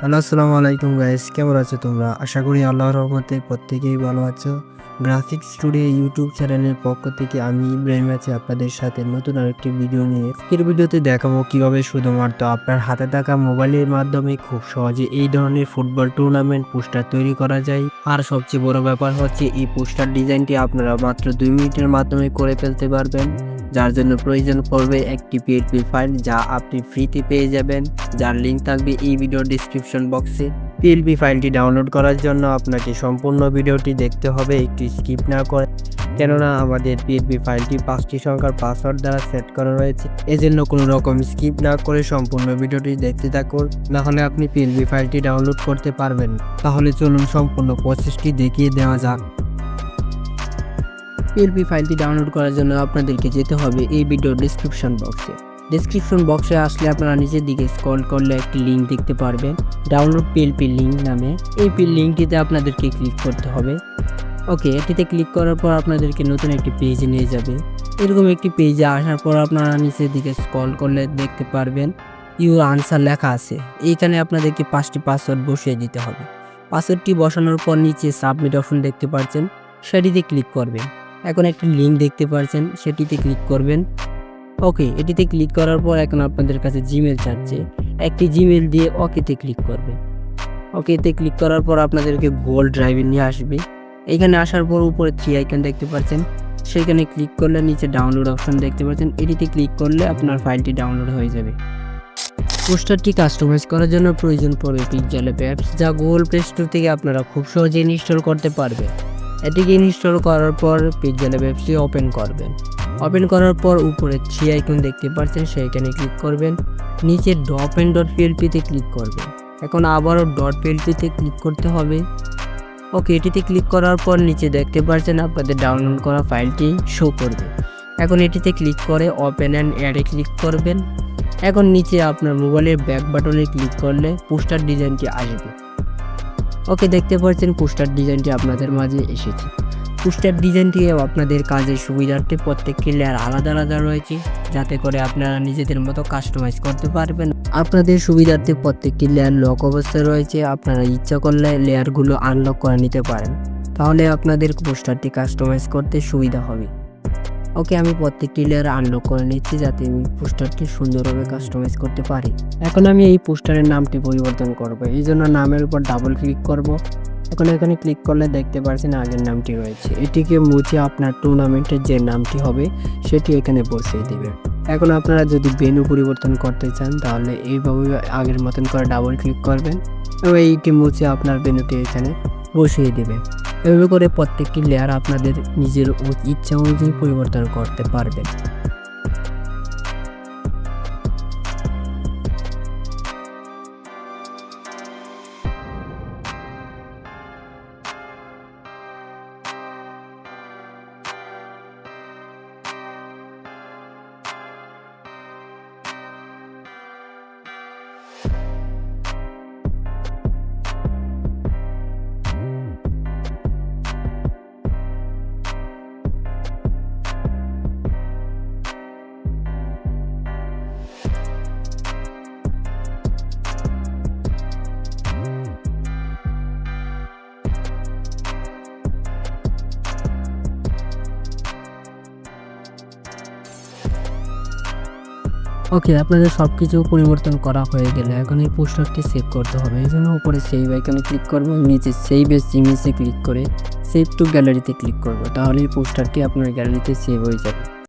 Hello, আসসালামু আলাইকুম guys কেমন আছো তোমরা? আশা করি আল্লাহর রহমতে প্রত্যেকেই ভালো আছো। গ্রাফিক্স স্টুডিও ইউটিউব চ্যানেলের পক্ষ থেকে আমি ইব্রাহিম আছি আপনাদের সাথে নতুন আরেকটি ভিডিও নিয়ে। আজকের ভিডিওতে দেখাবো কীভাবে শুধুমাত্র আপনার হাতে থাকা মোবাইলের মাধ্যমে খুব সহজে এই ধরনের ফুটবল টুর্নামেন্ট পোস্টার তৈরি করা যায়। আর সবচেয়ে বড় ব্যাপার হচ্ছে, এই পোস্টার ডিজাইনটি আপনারা মাত্র দুই মিনিটের মাধ্যমে করে ফেলতে পারবেন। যার জন্য প্রয়োজন পড়বে একটি পিএইচপি ফাইল যা আপনি ফ্রিতে পেয়ে যাবেন। যার লিঙ্ক থাকবে এই ভিডিও ডিসক্রিপশন বক্সে পিএলপি ফাইলটি ডাউনলোড করার জন্য আপনাকে সম্পূর্ণ ভিডিওটি দেখতে হবে, একটু স্কিপ না করে। কেননা আমাদের পিএলপি ফাইলটি পাঁচটি সংখ্যার পাসওয়ার্ড দ্বারা সেট করা রয়েছে। এজন্য কোনো রকম স্কিপ না করে সম্পূর্ণ ভিডিওটি দেখতে থাকুন। না হলে আপনি পিএলপি ফাইলটি ডাউনলোড করতে পারবেন তাহলে চলুন সম্পূর্ণ প্রসেসটি দেখিয়ে দেওয়া যাক। পিএলপি ফাইলটি ডাউনলোড করার জন্য আপনাদেরকে যেতে হবে এই ভিডিও ডিসক্রিপশন বক্সে ডিসক্রিপশন বক্সে আসলে আপনারা নিচের দিকে স্ক্রল করলে একটি লিঙ্ক দেখতে পারবেন ডাউনলোড পিএলপি লিঙ্ক নামে। এই পি লিঙ্কটিতে আপনাদেরকে ক্লিক করতে হবে। ওকে এটিতে ক্লিক করার পর আপনাদেরকে নতুন একটি পেজে নিয়ে যাবে। এরকম একটি পেজে আসার পর আপনারা নিচের দিকে স্ক্রল করলে দেখতে পারবেন ইউ আনসার লেখা আছে। এইখানে আপনাদেরকে পাঁচটি পাসওয়ার্ড বসিয়ে দিতে হবে। পাসওয়ার্ডটি বসানোর পর নিচে সাবমিট অপশন দেখতে পাচ্ছেন সেটিতে ক্লিক করবেন। এখন একটি লিঙ্ক দেখতে পাচ্ছেন সেটিতে ক্লিক করবেন। ওকে এটিতে ক্লিক করার পর এখন আপনাদের কাছে জিমেল চাচ্ছে। একটি জিমেল দিয়ে ওকেতে ক্লিক করবে ওকেতে ক্লিক করার পর আপনাদেরকে গুগল ড্রাইভে নিয়ে আসবে। এখানে আসার পর উপরে থ্রি আইকন দেখতে পাচ্ছেন। সেখানে ক্লিক করলে নিচে ডাউনলোড অপশন দেখতে পাচ্ছেন। এটিতে ক্লিক করলে আপনার ফাইলটি ডাউনলোড হয়ে যাবে। পোস্টারটি কাস্টমাইজ করার জন্য প্রয়োজন পড়বে পিকজাল অ্যাপস যা গুগল প্লে স্টোর থেকে আপনারা খুব সহজে ইনস্টল করতে পারবেন। এটিকে ইনস্টল করার পর পিকজাল অ্যাপসটি ওপেন করবেন। ওপেন করার পর উপরে থ্রি আইকন দেখতে পাচ্ছেন সেইখানে ক্লিক করবেন। নিচে ডট এন্ড ডট পিএলপিতে ক্লিক করবেন। এখন আবারও ডট পিএলপিতে ক্লিক করতে হবে। ওকে, এটিতে ক্লিক করার পর নিচে দেখতে পাচ্ছেন আপনাদের ডাউনলোড করা ফাইলটি শো করবে। এখন এটিতে ক্লিক করে ওপেন অ্যান্ড অ্যাডে ক্লিক করবেন। এখন নিচে আপনার মোবাইলের ব্যাক বাটনে ক্লিক করলে পোস্টার ডিজাইনটি আসবে। ওকে দেখতে পাচ্ছেন, পোস্টার ডিজাইনটি আপনাদের মাঝে এসেছে। পোস্টার ডিজাইনটি আপনাদের কাজের সুবিধার্থে প্রত্যেকটি লেয়ার আলাদা আলাদা রয়েছে, যাতে করে আপনারা নিজেদের মতো কাস্টমাইজ করতে পারবেন। আপনাদের সুবিধার্থে প্রত্যেকটি লেয়ার লক অবস্থায় রয়েছে, আপনারা ইচ্ছা করলে লেয়ারগুলো আনলক করে নিতে পারেন। তাহলে আপনাদের পোস্টারটি কাস্টমাইজ করতে সুবিধা হবে। ওকে আমি প্রত্যেকটি লেয়ার আনলক করে নিচ্ছি যাতে আমি পোস্টারটি সুন্দরভাবে কাস্টমাইজ করতে পারি। এখন আমি এই পোস্টারের নামটি পরিবর্তন করব। এই জন্য নামের উপর ডাবল ক্লিক করব। এখন এখানে ক্লিক করলে দেখতে পাচ্ছেন আগের নামটি রয়েছে। এটিকে মুছে আপনার টুর্নামেন্টের যে নামটি হবে, সেটি এখানে বসিয়ে দেবেন এখন আপনারা যদি বেনু পরিবর্তন করতে চান, তাহলে এইভাবে আগের মতন করে ডাবল ক্লিক করবেন। এবং এইটি মুছে আপনার বেনুটি এখানে বসিয়ে দেবেন এভাবে করে প্রত্যেকটি লেয়ার আপনাদের নিজের ইচ্ছা অনুযায়ী পরিবর্তন করতে পারবেন। ওকে আপনাদের সব কিছু পরিবর্তন করা হয়ে গেলে এখন এই পোস্টারটি সেভ করতে হবে। এই জন্য উপরে সেভ আইকনে ক্লিক করব, নিচে সেভ এস ইমেজে ক্লিক করে সেভ টু গ্যালারিতে ক্লিক করব। তাহলে এই পোস্টারটি আপনার গ্যালারিতে সেভ হয়ে যাবে।